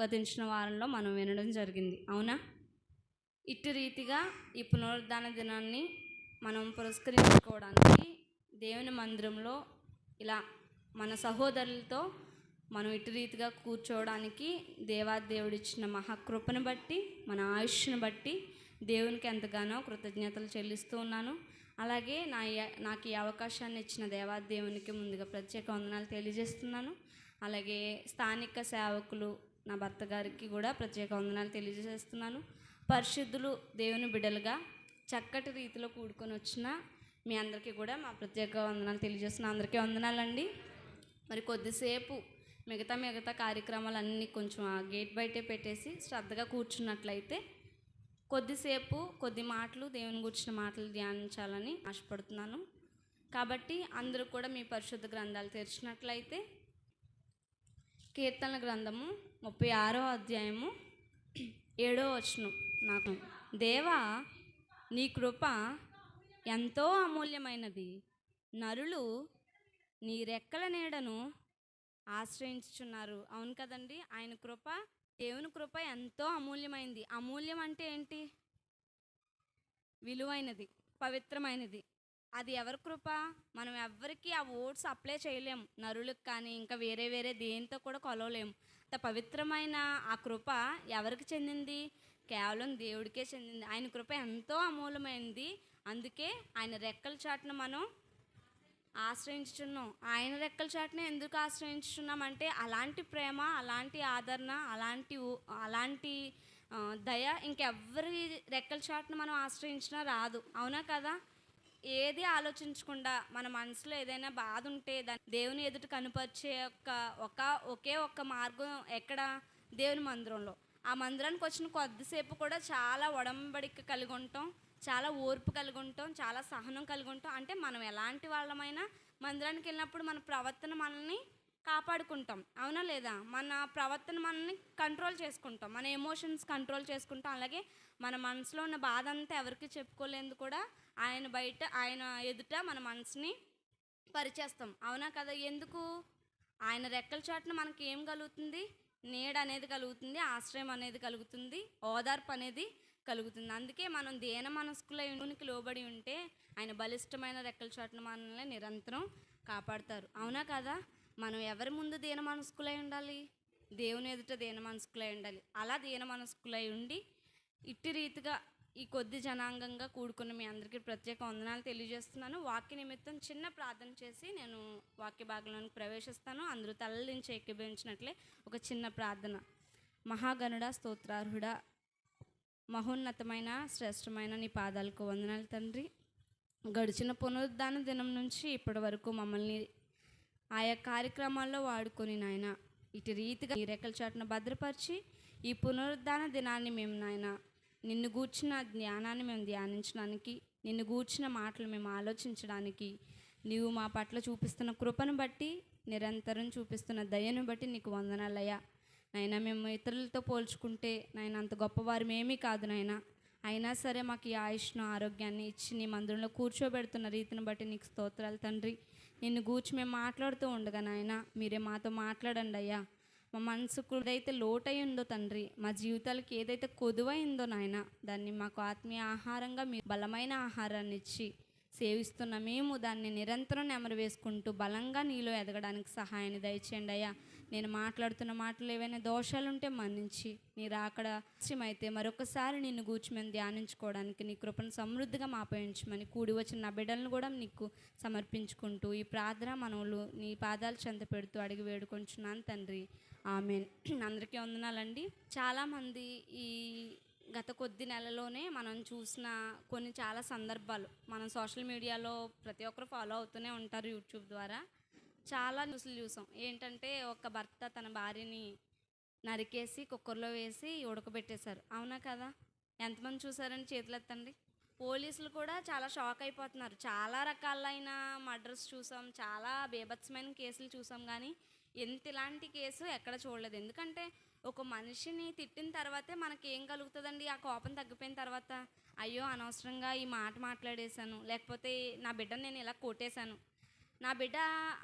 గతించిన వారంలో మనం వినడం జరిగింది. అవునా? ఇటు రీతిగా ఈ పునరుద్ధాన దినాన్ని మనం పురస్కరించుకోవడానికి దేవుని మందిరంలో ఇలా మన సహోదరులతో మనం ఇటు రీతిగా కూర్చోవడానికి దేవాదేవుడిచ్చిన మహాకృపను బట్టి మన ఆయుష్ను బట్టి దేవునికి ఎంతగానో కృతజ్ఞతలు చెల్లిస్తూ ఉన్నాను. అలాగే నా నాకు ఈ అవకాశాన్ని ఇచ్చిన దేవాదేవునికి ముందుగా ప్రత్యేక వందనాలు తెలియజేస్తున్నాను. అలాగే స్థానిక సేవకులు నా భర్త గారికి కూడా ప్రత్యేక వందనాలు తెలియజేస్తున్నాను. పరిశుద్ధులు దేవుని బిడ్డలుగా చక్కటి రీతిలో కూడుకొని వచ్చిన మీ అందరికీ కూడా మా ప్రత్యేక వందనాలు తెలియజేస్తున్న అందరికీ వందనాలండి. మరి కొద్దిసేపు మిగతా మిగతా కార్యక్రమాలన్నీ కొంచెం ఆ గేట్ బయటే పెట్టేసి శ్రద్ధగా కూర్చున్నట్లయితే కొద్దిసేపు కొద్ది మాటలు దేవుని గురించిన మాటలు ధ్యానించాలని ఆశపడుతున్నాను. కాబట్టి అందరూ కూడా మీ పరిశుద్ధ గ్రంథాలు తెరిచినట్లయితే కీర్తన గ్రంథము ముప్పై ఆరో అధ్యాయము ఏడో వచనం. నాకు దేవా నీ కృప ఎంతో అమూల్యమైనది. నరులు నీ రెక్కల నీడను ఆశ్రయించుచున్నారు. అవును కదండి? ఆయన కృప దేవుని కృప ఎంతో అమూల్యమైంది. అమూల్యం అంటే ఏంటి? విలువైనది పవిత్రమైనది. అది ఎవరి కృప? మనం ఎవ్వరికీ ఆ ఓట్స్ అప్లై చేయలేం. నరులకు కానీ ఇంకా వేరే వేరే దేంతో కూడా కొలవలేము అంత పవిత్రమైన ఆ కృప ఎవరికి చెందింది? కేవలం దేవుడికే చెందింది. ఆయన కృప ఎంతో అమూలమైంది అందుకే ఆయన రెక్కల చాటును మనం ఆశ్రయించుచున్నాం. ఆయన రెక్కల చాటును ఎందుకు ఆశ్రయించుచున్నాం అంటే అలాంటి ప్రేమ అలాంటి ఆదరణ అలాంటి అలాంటి దయ ఇంకెవ్వరి రెక్కల చాటును మనం ఆశ్రయించినా రాదు. అవునా కదా? ఏది ఆలోచించకుండా మన మనసులో ఏదైనా బాధ ఉంటే దాన్ని దేవుని ఎదుట కనుపరిచే యొక్క ఒక ఒకే ఒక్క మార్గం ఎక్కడ? దేవుని మందిరంలో. ఆ మందిరానికి వచ్చిన కొద్దిసేపు కూడా చాలా ఒడంబడిక కలిగి ఉంటాం చాలా ఓర్పు కలిగి ఉంటాం చాలా సహనం కలిగి ఉంటాం. అంటే మనం ఎలాంటి వాళ్ళమైనా మందిరానికి వెళ్ళినప్పుడు మన ప్రవర్తన మనల్ని కాపాడుకుంటాం. అవునా లేదా? మన ప్రవర్తన మనల్ని కంట్రోల్ చేసుకుంటాం. మన ఎమోషన్స్ కంట్రోల్ చేసుకుంటాం. అలాగే మన మనసులో ఉన్న బాధ అంతా ఎవరికి చెప్పుకోలేదు కూడా ఆయన బయట ఆయన ఎదుట మన మనసుని పరిచేస్తాం. అవునా కదా? ఎందుకు? ఆయన రెక్కల చాటున మనకి ఏం కలుగుతుంది? నీడ అనేది కలుగుతుంది ఆశ్రయం అనేది కలుగుతుంది ఓదార్పు అనేది కలుగుతుంది. అందుకే మనం దేన మనస్కులై ఉనికి లోబడి ఉంటే ఆయన బలిష్టమైన రెక్కల చాటున మనల్ని నిరంతరం కాపాడతారు. అవునా కదా? మనం ఎవరి ముందు దీన మనస్కులై ఉండాలి? దేవుని ఎదుట దీన మనస్కులై ఉండాలి. అలా దీన మనస్కులై ఉండి ఇట్టి రీతిగా ఈ కొద్ది జనాంగంగా కూడుకున్న మీ అందరికీ ప్రత్యేక వందనాలు తెలియజేస్తున్నాను. వాక్య నిమిత్తం చిన్న ప్రార్థన చేసి నేను వాక్య భాగంలోనికి ప్రవేశిస్తాను. అందరూ తల్లించి ఏకీభవించినట్లే ఒక చిన్న ప్రార్థన. మహాగణుడ స్తోత్రార్హుడ మహోన్నతమైన శ్రేష్టమైన నీ పాదాలకు వందనాలు తండ్రి. గడిచిన పునరుద్ధాన దినం నుంచి ఇప్పటి వరకు మమ్మల్ని ఆయా కార్యక్రమాల్లో వాడుకొని నాయన. ఇటు రీతిగా ఈ రెక్కల చాటును భద్రపరిచి ఈ పునరుద్ధాన దినాన్ని మేము నాయన నిన్ను గూర్చిన జ్ఞానాన్ని మేము ధ్యానించడానికి నిన్ను గూర్చిన మాటలు మేము ఆలోచించడానికి నీవు మా పట్ల చూపిస్తున్న కృపను బట్టి నిరంతరం చూపిస్తున్న దయను బట్టి నీకు వందనాలయ్యా. నాయన మేము ఇతరులతో పోల్చుకుంటే నాయన అంత గొప్పవారు ఏమీ కాదు నాయన. అయినా సరే మాకు ఈ ఆయుష్ను ఆరోగ్యాన్ని ఇచ్చి నీ మందిరంలో కూర్చోబెడుతున్న రీతిని బట్టి నీకు స్తోత్రాలు తండ్రి. నిన్ను గూర్చి మేము మాట్లాడుతూ ఉండగా నాయన మీరే మాతో మాట్లాడండి అయ్యా. మా మనసుకు ఏదైతే లోటై ఉందో తండ్రి మా జీవితాలకి ఏదైతే కొదువైందో నాయన దాన్ని మాకు ఆత్మీయ ఆహారంగా మీ బలమైన ఆహారాన్ని ఇచ్చి సేవిస్తున్న మేము దాన్ని నిరంతరం నెమరు వేసుకుంటూ బలంగా నీలో ఎదగడానికి సహాయాన్ని దయచేయండి అయ్యా. నేను మాట్లాడుతున్న మాటలు ఏవైనా దోషాలు ఉంటే మన్నించి నీ రాకడ అయితే మరొకసారి నిన్ను కూర్చుమని ధ్యానించుకోవడానికి నీ కృపను సమృద్ధిగా మాపయించమని కూడి వచ్చిన నా బిడ్డలను కూడా నీకు సమర్పించుకుంటూ ఈ ప్రార్థన మనవులు నీ పాదాలు చెంత పెడుతూ అడిగి వేడుకొంచున్నాను తండ్రి. ఆమె అందరికీ వందనాలండి. చాలామంది ఈ గత కొద్ది నెలలోనే మనం చూసిన కొన్ని చాలా సందర్భాలు. మనం సోషల్ మీడియాలో ప్రతి ఒక్కరు ఫాలో అవుతూనే ఉంటారు యూట్యూబ్ ద్వారా. చాలా న్యూస్లు చూసాం. ఏంటంటే ఒక భర్త తన భార్యని నరికేసి కుక్కర్లో వేసి ఉడకబెట్టేశారు. అవునా కదా? ఎంతమంది చూసారని చేతులు ఎత్తండి పోలీసులు కూడా చాలా షాక్ అయిపోతున్నారు. చాలా రకాలైన మర్డర్స్ చూసాం. చాలా బీభత్సమైన కేసులు చూసాం కానీ ఎంత ఇలాంటి కేసు ఎక్కడ చూడలేదు. ఎందుకంటే ఒక మనిషిని తిట్టిన తర్వాతే మనకేం కలుగుతుందండి? ఆ కోపం తగ్గిపోయిన తర్వాత అయ్యో అనవసరంగా ఈ మాట మాట్లాడేశాను. లేకపోతే నా బిడ్డను నేను ఇలా కొట్టేశాను. నా బిడ్డ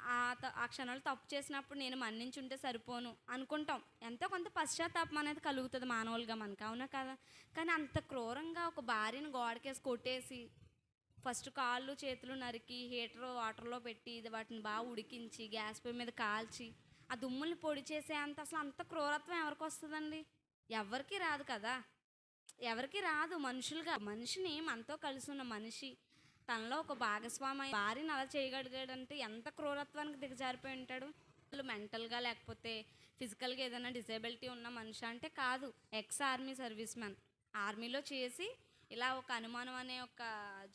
ఆ త- ఆ క్షణాలు తప్పు చేసినప్పుడు నేను మన్నించుంటే సరిపోను అనుకుంటాం. ఎంతో కొంత పశ్చాత్తాపం అనేది కలుగుతుంది మానవులుగా మనకు అవునా కదా? కానీ అంత క్రూరంగా ఒక భార్యను గోడకేసి కొట్టేసి ఫస్ట్ కాళ్ళు చేతులు నరికి హీటర్ వాటర్లో పెట్టి ఇది వాటిని బాగా ఉడికించి గ్యాస్ పొయ్యి మీద కాల్చి ఆ దుమ్ముల్ని పొడి చేసే అంత అసలు అంత క్రూరత్వం ఎవరికి వస్తుందండి? ఎవరికి రాదు కదా? ఎవరికి రాదు మనుషులుగా. మనిషిని మనతో కలిసి ఉన్న మనిషి తనలో ఒక భాగస్వామి భార్యను అలా చేయగలిగాడంటే ఎంత క్రూరత్వానికి దిగజారిపోయి ఉంటాడు? వాళ్ళు మెంటల్గా లేకపోతే ఫిజికల్గా ఏదైనా డిసేబిలిటీ ఉన్న మనిషి అంటే కాదు. ఎక్స్ ఆర్మీ సర్వీస్ మ్యాన్ ఆర్మీలో చేసి ఇలా ఒక అనుమానం అనే ఒక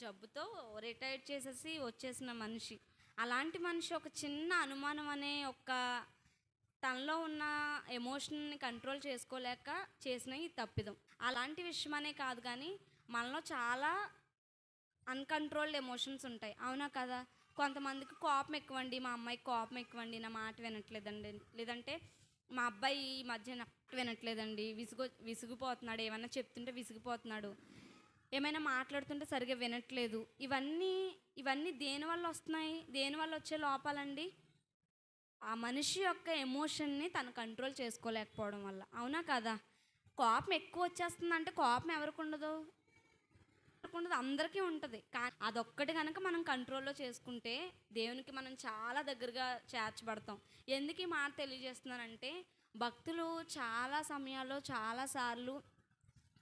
జబ్బుతో రిటైర్డ్ చేసేసి వచ్చేసిన మనిషి. అలాంటి మనిషి ఒక చిన్న అనుమానం అనే ఒక తనలో ఉన్న ఎమోషన్ని కంట్రోల్ చేసుకోలేక చేసిన ఈ తప్పిదం. అలాంటి విషయం అనే కాదు కానీ మనలో చాలా అన్కంట్రోల్డ్ ఎమోషన్స్ ఉంటాయి. అవునా కదా? కొంతమందికి కోపం ఎక్కువండి మా అమ్మాయికి కోపం ఎక్కువండి నా మాట వినట్లేదండి. లేదంటే మా అబ్బాయి ఈ మధ్య నాకు వినట్లేదండి. విసుగు విసిగిపోతున్నాడు. ఏమన్నా చెప్తుంటే విసిగిపోతున్నాడు. ఏమైనా మాట్లాడుతుంటే సరిగా వినట్లేదు. ఇవన్నీ ఇవన్నీ దేని వల్ల వస్తున్నాయి? దేని వల్ల వచ్చే లోపాలండి? ఆ మనిషి యొక్క ఎమోషన్ని తను కంట్రోల్ చేసుకోలేకపోవడం వల్ల. అవునా కదా? కోపం ఎక్కువ వచ్చేస్తుందంటే కోపం ఎవరికి ఉండదు. ఉండదు అందరికీ ఉంటుంది. కానీ అదొక్కటి కనుక మనం కంట్రోల్లో చేసుకుంటే దేవునికి మనం చాలా దగ్గరగా చేర్చబడతాం. ఎందుకు ఈ మాట తెలియజేస్తున్నానంటే భక్తులు చాలా సమయాల్లో చాలాసార్లు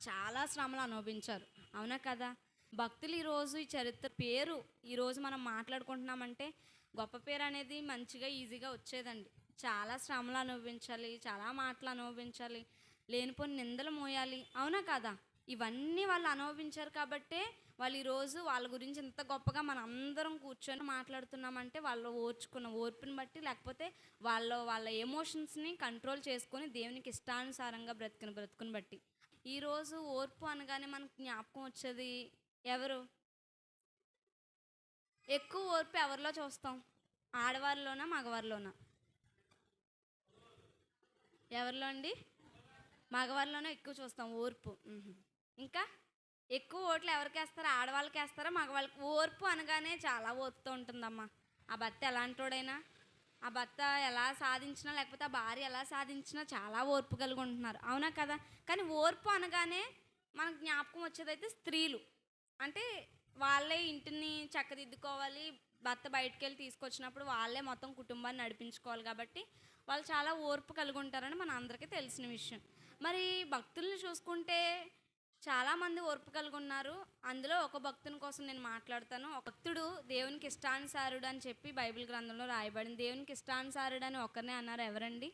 చాలా శ్రమలు అనుభవించారు. అవునా కదా? భక్తులు ఈరోజు ఈ చరిత్ర పేరు ఈరోజు మనం మాట్లాడుకుంటున్నామంటే గొప్ప పేరు అనేది మంచిగా ఈజీగా వచ్చేదండి. చాలా శ్రమలు అనుభవించాలి చాలా మాటలు అనుభవించాలి లేనిపోని నిందలు మోయాలి. అవునా కదా? ఇవన్నీ వాళ్ళు అనుభవించారు కాబట్టే వాళ్ళు ఈరోజు వాళ్ళ గురించి ఇంత గొప్పగా మన అందరం కూర్చొని మాట్లాడుతున్నామంటే వాళ్ళు ఓర్చుకున్న ఓర్పుని బట్టి లేకపోతే వాళ్ళ వాళ్ళ ఎమోషన్స్ని కంట్రోల్ చేసుకొని దేవునికి ఇష్టానుసారంగా బ్రతికిన బ్రతుకుని బట్టి. ఈరోజు ఓర్పు అనగానే మనకు జ్ఞాపకం వచ్చేది ఎవరు? ఎక్కువ ఓర్పు ఎవరిలో చూస్తాం? ఆడవారిలోనా మగవారిలోనా? ఎవరిలో అండి? మగవారిలోనే ఎక్కువ చూస్తాం ఓర్పు. ఇంకా ఎక్కువ ఓట్లు ఎవరికి వేస్తారో ఆడవాళ్ళకి వేస్తారో మగవాళ్ళకి ఓర్పు అనగానే చాలా ఓర్పుతో ఉంటుందమ్మా. ఆ భర్త ఎలాంటోడైనా ఆ భర్త ఎలా సాధించినా లేకపోతే ఆ భార్య ఎలా సాధించినా చాలా ఓర్పు కలిగి ఉంటున్నారు అవునా కదా? కానీ ఓర్పు అనగానే మనకు జ్ఞాపకం వచ్చేదైతే స్త్రీలు. అంటే వాళ్ళే ఇంటిని చక్కదిద్దుకోవాలి భర్త బయటకు వెళ్ళి తీసుకొచ్చినప్పుడు వాళ్ళే మొత్తం కుటుంబాన్ని నడిపించుకోవాలి కాబట్టి వాళ్ళు చాలా ఓర్పు కలిగి ఉంటారని మన అందరికీ తెలిసిన విషయం. మరి భక్తుల్ని చూసుకుంటే చాలామంది ఓర్పు కలిగి ఉన్నారు అందులో ఒక భక్తుని కోసం నేను మాట్లాడతాను. ఒక భక్తుడు దేవునికి ఇష్టానుసారుడు అని చెప్పి బైబిల్ గ్రంథంలో రాయబడింది. దేవునికి ఇష్టానుసారుడు అని ఒకరినే అన్నారు ఎవరండి?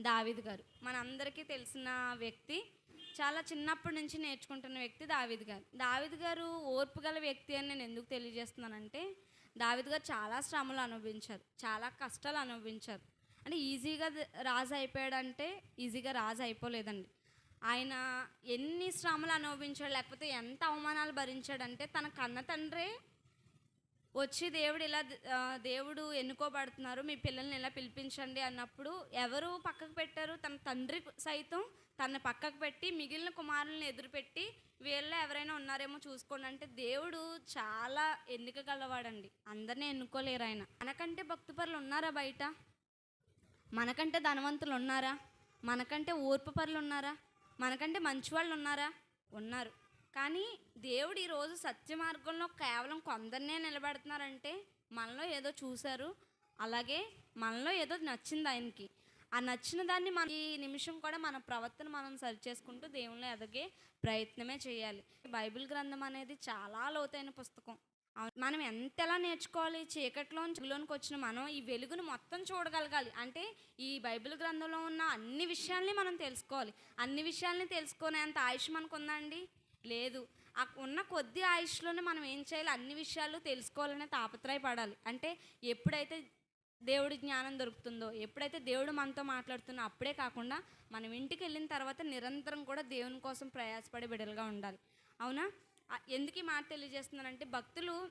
దావిద్ గారు. మనందరికీ తెలిసిన వ్యక్తి చాలా చిన్నప్పటి నుంచి నేర్చుకుంటున్న వ్యక్తి దావిద్ గారు. దావిద్ గారు ఓర్పు గల వ్యక్తి అని నేను ఎందుకు తెలియజేస్తున్నానంటే దావిద్ గారు చాలా శ్రమలు అనుభవించారు. చాలా కష్టాలు అనుభవించారు. అంటే ఈజీగా రాజు అయిపోయాడంటే ఈజీగా రాజు అయిపోలేదండి. ఆయన ఎన్ని శ్రమలు అనుభవించాడు లేకపోతే ఎంత అవమానాలు భరించాడంటే తన కన్న తండ్రే వచ్చి దేవుడు ఇలా దేవుడు ఎన్నుకోబడుతున్నారు మీ పిల్లల్ని ఇలా పిలిపించండి అన్నప్పుడు ఎవరు పక్కకు పెట్టారు? తన తండ్రి సైతం తన పక్కకు పెట్టి మిగిలిన కుమారుల్ని ఎదురుపెట్టి వీళ్ళలో ఎవరైనా ఉన్నారేమో చూసుకోండి. అంటే దేవుడు చాలా ఎన్నిక గలవాడండి. అందరినీ ఎన్నుకోలేరు ఆయన. మనకంటే భక్తిపరులు ఉన్నారా బయట? మనకంటే ధనవంతులు ఉన్నారా? మనకంటే ఓర్పుపరులు ఉన్నారా? మనకంటే మంచి వాళ్ళు ఉన్నారా ఉన్నారు. కానీ దేవుడు ఈరోజు సత్య మార్గంలో కేవలం కొందరినే నిలబెడుతున్నారంటే మనలో ఏదో చూశారు. అలాగే మనలో ఏదో నచ్చింది ఆయనకి. ఆ నచ్చిన దాన్ని మన ఈ నిమిషం కూడా మన ప్రవర్తన మనం సరి చేసుకుంటూ దేవుళ్ళు ఎదగే ప్రయత్నమే చేయాలి. బైబిల్ గ్రంథం అనేది చాలా లోతైన పుస్తకం. మనం ఎంతలా నేర్చుకోవాలి? చీకట్లో వెలుగులోనికి వచ్చిన మనం ఈ వెలుగును మొత్తం చూడగలగాలి. అంటే ఈ బైబిల్ గ్రంథంలో ఉన్న అన్ని విషయాల్ని మనం తెలుసుకోవాలి. అన్ని విషయాల్ని తెలుసుకునేంత ఆయుష్ మనకు ఉందండి లేదు. ఆ ఉన్న కొద్ది ఆయుష్లోనే మనం ఏం చేయాలి? అన్ని విషయాలు తెలుసుకోవాలనే తాపత్రయపడాలి. అంటే ఎప్పుడైతే దేవుడి జ్ఞానం దొరుకుతుందో ఎప్పుడైతే దేవుడు మనతో మాట్లాడుతున్నా అప్పుడే కాకుండా మనం ఇంటికి వెళ్ళిన తర్వాత నిరంతరం కూడా దేవుని కోసం ప్రయాసపడే బిడ్డలుగా ఉండాలి. అవునా? ఎందుకు ఈ మాట తెలియజేస్తున్నానంటే భక్తులు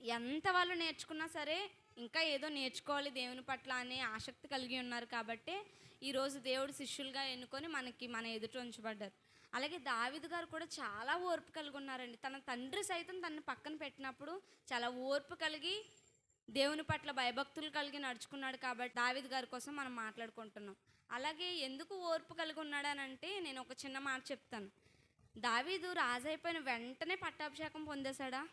ఎంత వాళ్ళు నేర్చుకున్నా సరే ఇంకా ఏదో నేర్చుకోవాలి దేవుని పట్ల అనే ఆసక్తి కలిగి ఉన్నారు కాబట్టి ఈరోజు దేవుడు శిష్యులుగా ఎన్నుకొని మనకి మన ఎదుట ఉంచబడ్డారు. అలాగే దావిదు గారు కూడా చాలా ఓర్పు కలిగి ఉన్నారండి. తన తండ్రి సైతం తనని పక్కన పెట్టినప్పుడు చాలా ఓర్పు కలిగి దేవుని పట్ల భయభక్తులు కలిగి నడుచుకున్నాడు కాబట్టి దావిద్ గారి కోసం మనం మాట్లాడుకుంటున్నాం. అలాగే ఎందుకు ఓర్పు కలిగి ఉన్నాడనంటే నేను ఒక చిన్న మాట చెప్తాను. దావీదు రాజైపోయిన వెంటనే పట్టాభిషేకం పొందేశాడా?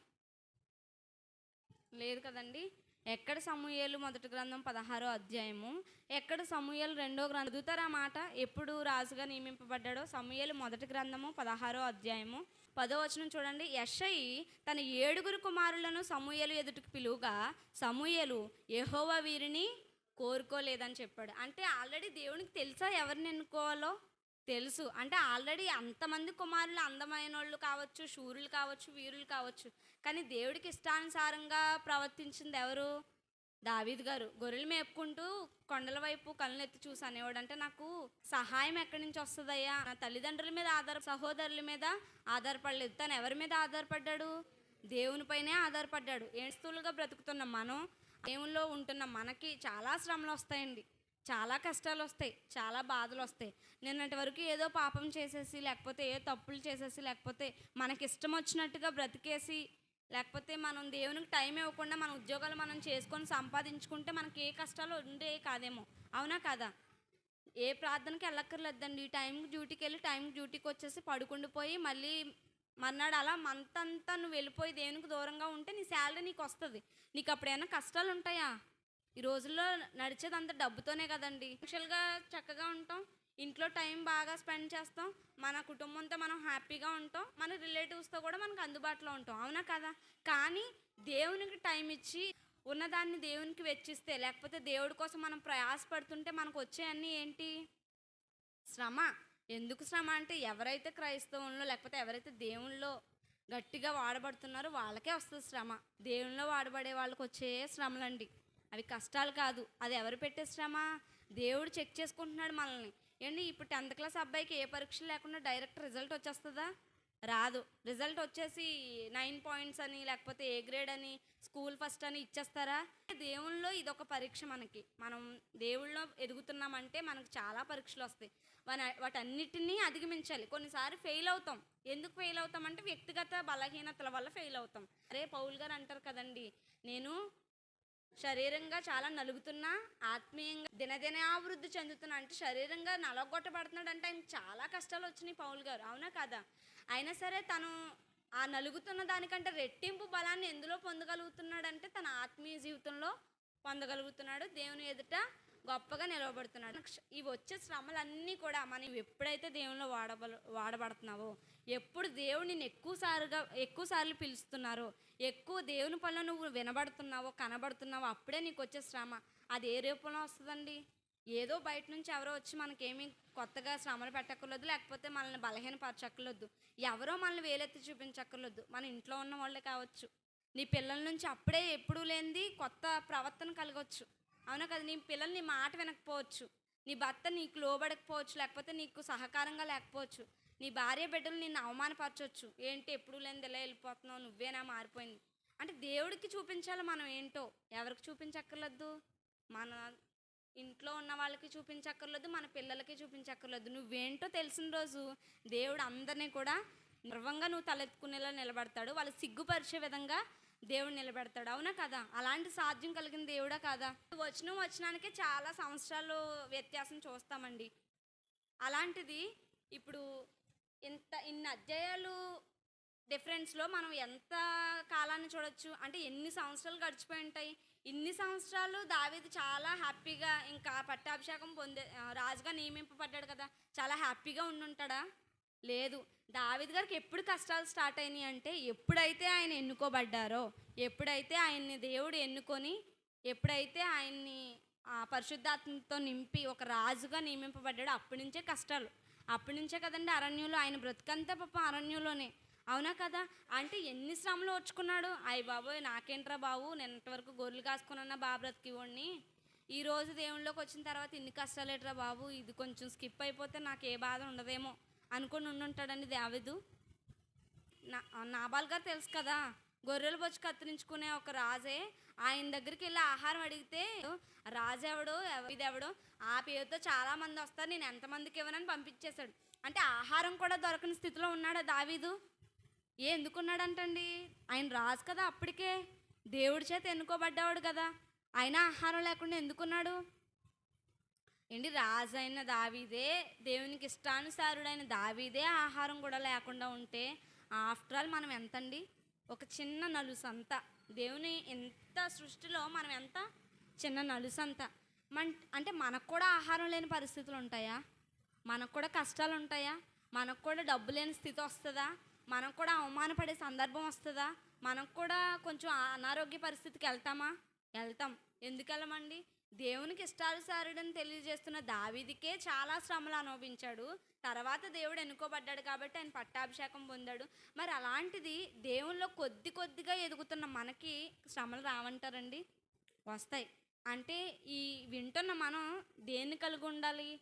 లేదు కదండి. ఎక్కడ సమూహలు మొదటి గ్రంథం పదహారో అధ్యాయము? ఎక్కడ సమూహలు రెండో గ్రంథం? చదువుతారా మాట? ఎప్పుడు రాజుగా నియమింపబడ్డాడో? సమూహలు మొదటి గ్రంథము పదహారో అధ్యాయము. పదో వచనం చూడండి. యషయి తన ఏడుగురు కుమారులను సమూహలు ఎదుటికి పిలువుగా సమూహలు యెహోవా వీరిని కోరుకోలేదని చెప్పాడు. అంటే ఆల్రెడీ దేవునికి తెలుసా ఎవరిని ఎన్నుకోవాలో? తెలుసు. అంటే ఆల్రెడీ అంతమంది కుమారులు అందమైన వాళ్ళు కావచ్చు శూరులు కావచ్చు వీరులు కావచ్చు. కానీ దేవుడికి ఇష్టానుసారంగా ప్రవర్తించింది ఎవరు? దావీద్ గారు. గొర్రెలు మేపుకుంటూ కొండల వైపు కళ్ళెత్తి చూసి అనేవాడు అంటే నాకు సహాయం ఎక్కడి నుంచి వస్తుందయ్యా? నా తల్లిదండ్రుల మీద ఆధార సహోదరుల మీద ఆధారపడలేదు. తను ఎవరి మీద ఆధారపడ్డాడు? దేవునిపైనే ఆధారపడ్డాడు. ఏడుస్తులుగా బ్రతుకుతున్న మనం దేవుల్లో ఉంటున్న మనకి చాలా శ్రమలు వస్తాయండి. చాలా కష్టాలు వస్తాయి. చాలా బాధలు వస్తాయి. నిన్నటి వరకు ఏదో పాపం చేసేసి లేకపోతే ఏ తప్పులు చేసేసి లేకపోతే మనకి ఇష్టం వచ్చినట్టుగా బ్రతికేసి లేకపోతే మనం దేవునికి టైం ఇవ్వకుండా మన ఉద్యోగాలు మనం చేసుకొని సంపాదించుకుంటే మనకి ఏ కష్టాలు ఉండే కాదేమో. అవునా కాదా? ఏ ప్రార్థనకి వెళ్ళక్కర్లేదండి. ఈ టైంకి డ్యూటీకి వెళ్ళి టైంకి డ్యూటీకి వచ్చేసి పడుకుండిపోయి మళ్ళీ మర్నాడు అలా మంత్ అంతా నువ్వు వెళ్ళిపోయి దేవునికి దూరంగా ఉంటే నీ శాలరీ నీకు వస్తుంది. నీకు అప్పుడైనా కష్టాలు ఉంటాయా? ఈ రోజుల్లో నడిచేది అంత డబ్బుతోనే కదండి. యాక్చువల్గా చక్కగా ఉంటాం. ఇంట్లో టైం బాగా స్పెండ్ చేస్తాం మన కుటుంబంతో మనం హ్యాపీగా ఉంటాం మన రిలేటివ్స్తో కూడా మనకు అందుబాటులో ఉంటాం. అవునా కదా? కానీ దేవునికి టైం ఇచ్చి ఉన్నదాన్ని దేవునికి వెచ్చిస్తే లేకపోతే దేవుడి కోసం మనం ప్రయాసపడుతుంటే మనకు వచ్చేయన్నీ ఏంటి? శ్రమ. ఎందుకు శ్రమ అంటే ఎవరైతే క్రైస్తవంలో లేకపోతే ఎవరైతే దేవుళ్ళో గట్టిగా వాడబడుతున్నారో వాళ్ళకే వస్తుంది శ్రమ. దేవుళ్ళో వాడబడే వాళ్ళకి వచ్చే శ్రమలండి. అవి కష్టాలు కాదు. అది ఎవరు పెట్టే శ్రమ? దేవుడు చెక్ చేసుకుంటున్నాడు మనల్ని. ఏంటి ఇప్పుడు టెన్త్ క్లాస్ అబ్బాయికి ఏ పరీక్ష లేకుండా డైరెక్ట్ రిజల్ట్ వచ్చేస్తుందా? రాదు. రిజల్ట్ వచ్చేసి నైన్ పాయింట్స్ అని లేకపోతే ఏ గ్రేడ్ అని స్కూల్ ఫస్ట్ అని ఇచ్చేస్తారా? దేవుళ్ళలో ఇదొక పరీక్ష మనకి. మనం దేవుళ్ళలో ఎదుగుతున్నామంటే మనకు చాలా పరీక్షలు వస్తాయి. వాటన్నిటినీ అధిగమించాలి. కొన్నిసార్లు ఫెయిల్ అవుతాం. ఎందుకు ఫెయిల్ అవుతాం అంటే వ్యక్తిగత బలహీనతల వల్ల ఫెయిల్ అవుతాం. అరే పౌల్ గారు అంటారు కదండి నేను శరీరంగా చాలా నలుగుతున్నా ఆత్మీయంగా దినదినాభివృద్ధి చెందుతున్నా అంటే శరీరంగా నలగొట్టబడుతున్నాడు అంటే ఆయన చాలా కష్టాలు వచ్చినాయి పౌల్ గారు. అవునా కదా? అయినా సరే తను ఆ నలుగుతున్న దానికంటే రెట్టింపు బలాన్ని ఎందులో పొందగలుగుతున్నాడంటే తన ఆత్మీయ జీవితంలో పొందగలుగుతున్నాడు. దేవుని ఎదుట గొప్పగా నిలవబడుతున్నాడు. ఇవి వచ్చే శ్రమలన్నీ కూడా మనం ఎప్పుడైతే దేవునిలో వాడబ వాడబడుతున్నావో ఎప్పుడు దేవుడిని నిన్ను ఎక్కువసార్లు ఎక్కువ సార్లు పిలుస్తున్నారో ఎక్కువ దేవుని పనులు నువ్వు వినబడుతున్నావో కనబడుతున్నావో అప్పుడే నీకు వచ్చే శ్రమ. అది ఏ రూపంలో వస్తుందండి? ఏదో బయట నుంచి ఎవరో వచ్చి మనకేమీ కొత్తగా శ్రమలు పెట్టక్కర్లేదు లేకపోతే మనల్ని బలహీనపరచక్కర్లేదు. ఎవరో మనల్ని వేలెత్తి చూపించక్కర్లేదు. మన ఇంట్లో ఉన్న వాళ్ళే కావచ్చు. నీ పిల్లల నుంచి అప్పుడే ఎప్పుడూ లేనిది కొత్త ప్రవర్తన కలగవచ్చు అవునా కదా? నీ పిల్లలు నీ మాట వినకపోవచ్చు. నీ భర్త నీకు లోబడకపోవచ్చు లేకపోతే నీకు సహకారంగా లేకపోవచ్చు. నీ భార్య బిడ్డలు నిన్ను అవమానపరచవచ్చు ఏంటి ఎప్పుడు లేనిది ఇలా వెళ్ళిపోతున్నావు? నువ్వేనా మారిపోయింది? అంటే దేవుడికి చూపించాలి మనం ఏంటో. ఎవరికి చూపించక్కర్లేదు? మన ఇంట్లో ఉన్న వాళ్ళకి చూపించక్కర్లేదు మన పిల్లలకి చూపించక్కర్లేదు. నువ్వేంటో తెలిసిన రోజు దేవుడు అందరినీ కూడా గర్వంగా నువ్వు తలెత్తుకునేలా నిలబడతాడు. వాళ్ళు సిగ్గుపరిచే విధంగా దేవుడు నిలబెడతాడు. అవునా కదా? అలాంటి సాధ్యం కలిగిన దేవుడా కాదా? వచ్చిన వచ్చినానికే చాలా సంవత్సరాలు వ్యత్యాసం చూస్తామండి. అలాంటిది ఇప్పుడు ఇంత ఇన్ని అధ్యాయాలు డిఫరెన్స్లో మనం ఎంత కాలాన్ని చూడొచ్చు? అంటే ఎన్ని సంవత్సరాలు గడిచిపోయి ఉంటాయి? ఇన్ని సంవత్సరాలు దావీదు చాలా హ్యాపీగా ఇంకా పట్టాభిషేకం పొందే రాజుగా నియమింపబడ్డాడు కదా చాలా హ్యాపీగా ఉండుంటాడా? లేదు. దావీద్ గారికి ఎప్పుడు కష్టాలు స్టార్ట్ అయినాయి అంటే ఎప్పుడైతే ఆయన ఎన్నుకోబడ్డారో ఎప్పుడైతే ఆయన్ని దేవుడు ఎన్నుకొని ఎప్పుడైతే ఆయన్ని పరిశుద్ధాత్మతో నింపి ఒక రాజుగా నియమింపబడ్డాడో అప్పటి నుంచే కష్టాలు. అప్పటి నుంచే కదండి అరణ్యంలో. ఆయన బ్రతుకంతా పాప అరణ్యంలోనే. అవునా కదా? అంటే ఎన్ని శ్రమలు వచ్చుకున్నాడు అయ్య బాబోయ్ నాకేంట్రా బాబు? నిన్నటి వరకు గొర్రెలు కాసుకున్నా బాగా బ్రతికివ్వండి ఈ రోజు దేవుళ్ళలోకి వచ్చిన తర్వాత ఇన్ని కష్టాలేట్రా బాబు? ఇది కొంచెం స్కిప్ అయిపోతే నాకు ఏ బాధ ఉండదేమో అనుకుని ఉండుంటాడండి దావిదు నా నాబాల్ గారు తెలుసు కదా? గొర్రెలు బొచ్చు కత్తిరించుకునే ఒక రాజే. ఆయన దగ్గరికి వెళ్ళి ఆహారం అడిగితే రాజు ఎవడో ఇది ఇదెవడో ఆ పేరుతో చాలా మంది వస్తారు. నేను ఎంతమందికి ఇవ్వనని పంపించేశాడు. అంటే ఆహారం కూడా దొరకని స్థితిలో ఉన్నాడు దావీదు? ఏ ఎందుకున్నాడంటండి? ఆయన రాజు కదా అప్పటికే. దేవుడి చేత ఎన్నుకోబడ్డవాడు కదా. ఆయన ఆహారం లేకుండా ఎందుకున్నాడు? ఏంటి రాజు అయిన దావీదే దేవునికి ఇష్టానుసారుడైన దావీదే ఆహారం కూడా లేకుండా ఉంటే ఆఫ్టర్ ఆల్ మనం ఎంతండి? ఒక చిన్న నలుసంత. దేవుని ఎంత సృష్టిలో మనం ఎంత? చిన్న నలుసంత. మన అంటే మనకు కూడా ఆహారం లేని పరిస్థితులు ఉంటాయా? మనకు కూడా కష్టాలు ఉంటాయా? మనకు కూడా డబ్బు లేని స్థితి వస్తుందా? మనకు కూడా అవమానపడే సందర్భం వస్తుందా? మనకు కూడా కొంచెం అనారోగ్య పరిస్థితికి వెళ్తామా? వెళ్తాం. ఎందుకు వెళ్ళమండి? దేవునికి ఇష్టానుసారుడని తెలియజేస్తున్న దావీదికే చాలా శ్రమలు అనుభవించాడు. తర్వాత దేవుడు ఎన్నుకోబడ్డాడు కాబట్టి ఆయన పట్టాభిషేకం పొందాడు. మరి అలాంటిది దేవుల్లో కొద్ది కొద్దిగా ఎదుగుతున్న మనకి శ్రమలు రావంటారండి? వస్తాయి. అంటే ఈ వింటున్న మనం దేన్ని కలిగి ఉండాలి?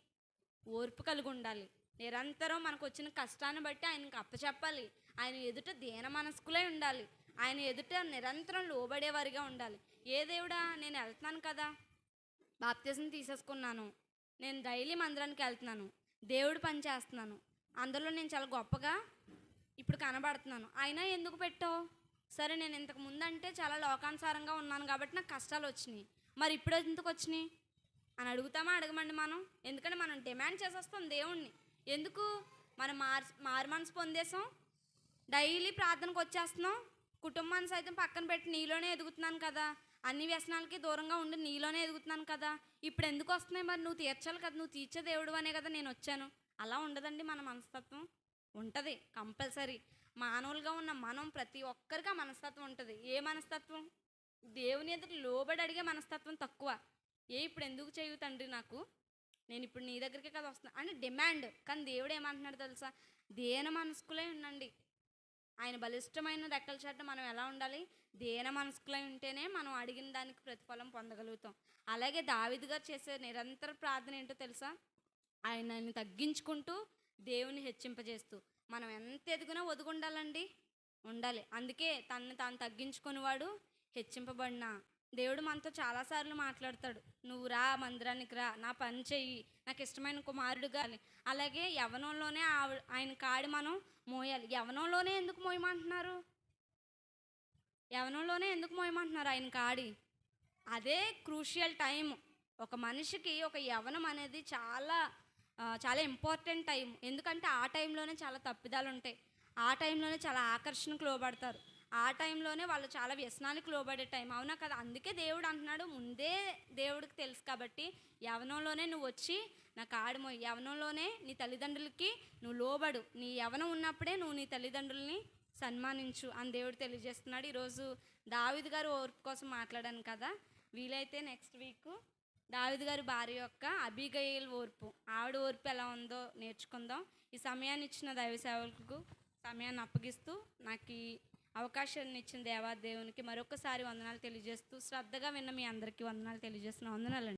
ఓర్పు కలిగి ఉండాలి. నిరంతరం మనకు వచ్చిన కష్టాన్ని బట్టి ఆయనకు అప్పచెప్పాలి. ఆయన ఎదుట దీన మనస్కులే ఉండాలి. ఆయన ఎదుట నిరంతరం లోబడేవారిగా ఉండాలి. ఏ దేవుడా నేను వెళ్తున్నాను కదా? బాప్తిజం తీసేసుకున్నాను. నేను డైలీ మందిరానికి వెళ్తున్నాను. దేవుడు పని చేస్తున్నాను. అందులో నేను చాలా గొప్పగా ఇప్పుడు కనబడుతున్నాను. అయినా ఎందుకు పెట్టావు? సరే నేను ఇంతకు ముందు అంటే చాలా లోకానుసారంగా ఉన్నాను కాబట్టి నాకు కష్టాలు వచ్చినాయి. మరి ఇప్పుడు ఎందుకు వచ్చినాయి? అని అడుగుతామా? అడగమండి మనం. ఎందుకంటే మనం డిమాండ్ చేసేస్తాం దేవుణ్ణి. ఎందుకు? మనం మార్ మారు మనసు పొందేసాం డైలీ ప్రార్థనకు వచ్చేస్తున్నాం. కుటుంబాన్ని సైతం పక్కన పెట్టి నీలోనే ఎదుగుతున్నాను కదా. అన్ని వ్యసనాలకి దూరంగా ఉండి నీలోనే ఎదుగుతున్నాను కదా. ఇప్పుడు ఎందుకు వస్తున్నాయి మరి? నువ్వు తీర్చాలి కదా. నువ్వు తీర్చే దేవుడు అనే కదా నేను వచ్చాను. అలా ఉండదండి మన మనస్తత్వం. ఉంటుంది కంపల్సరీ. మానవులుగా ఉన్న మనం ప్రతి ఒక్కరికి ఆ మనస్తత్వం ఉంటుంది. ఏ మనస్తత్వం? దేవుని ఎదుట లోబడి అడిగే మనస్తత్వం తక్కువ. ఏ ఇప్పుడు ఎందుకు చేయు తండ్రి నాకు? నేను ఇప్పుడు నీ దగ్గరికి కదా వస్తున్నా అంటే డిమాండ్. కానీ దేవుడు ఏమంటున్నాడు తెలుసా? దేని మనస్కులే ఉండండి. ఆయన బలిష్టమైన రెక్కల చాట మనం ఎలా ఉండాలి? దేన మనసుకులై ఉంటేనే మనం అడిగిన దానికి ప్రతిఫలం పొందగలుగుతాం. అలాగే దావిద్ గారు చేసే నిరంతర ప్రార్థన ఏంటో తెలుసా? ఆయనని తగ్గించుకుంటూ దేవుని హెచ్చింపజేస్తూ మనం ఎంత ఎదిగినా ఒదుగుండాలండి? ఉండాలి. అందుకే తనని తాను తగ్గించుకునేవాడు హెచ్చింపబడిన. దేవుడు మనతో చాలాసార్లు మాట్లాడతాడు నువ్వు రా మందిరానికి రా నా పని చెయ్యి నాకు ఇష్టమైన కుమారుడుగా అలాగే యవనంలోనే ఆవి- ఆయన కాడి మనం మోయాలి. యవనంలోనే ఎందుకు మోయమంటున్నారు? యవనంలోనే ఎందుకు మోయమంటున్నారు ఆయన కాడి? అదే క్రూషియల్ టైం ఒక మనిషికి ఒక యవనం అనేది చాలా చాలా ఇంపార్టెంట్ టైం ఎందుకంటే ఆ టైంలోనే చాలా తప్పిదాలు ఉంటాయి. ఆ టైంలోనే చాలా ఆకర్షణకు లోబడతారు. ఆ టైంలోనే వాళ్ళు చాలా వ్యసనానికి లోబడే టైం. అవునా కదా? అందుకే దేవుడు అంటున్నాడు ముందే దేవుడికి తెలుసు కాబట్టి యవనంలోనే నువ్వు వచ్చి నాకు ఆడమో యవనంలోనే నీ తల్లిదండ్రులకి నువ్వు లోబడు. నీ యవనం ఉన్నప్పుడే నువ్వు నీ తల్లిదండ్రుల్ని సన్మానించు అని దేవుడు తెలియజేస్తున్నాడు. ఈరోజు దావిద్ గారు ఓర్పు కోసం మాట్లాడాను కదా. వీలైతే నెక్స్ట్ వీక్ దావిద్ గారి భార్య యొక్క అభిగయల్ ఓర్పు. ఆవిడ ఓర్పు ఎలా ఉందో నేర్చుకుందాం. ఈ సమయాన్ని ఇచ్చిన దైవ సేవలకు సమయాన్ని అప్పగిస్తూ నాకు ఈ అవకాశాన్ని ఇచ్చిన దేవాదేవునికి మరొకసారి వందనాలు తెలియజేస్తూ శ్రద్ధగా విన్న మీ అందరికీ వందనాలు తెలియజేస్తున్న వందనాలండి.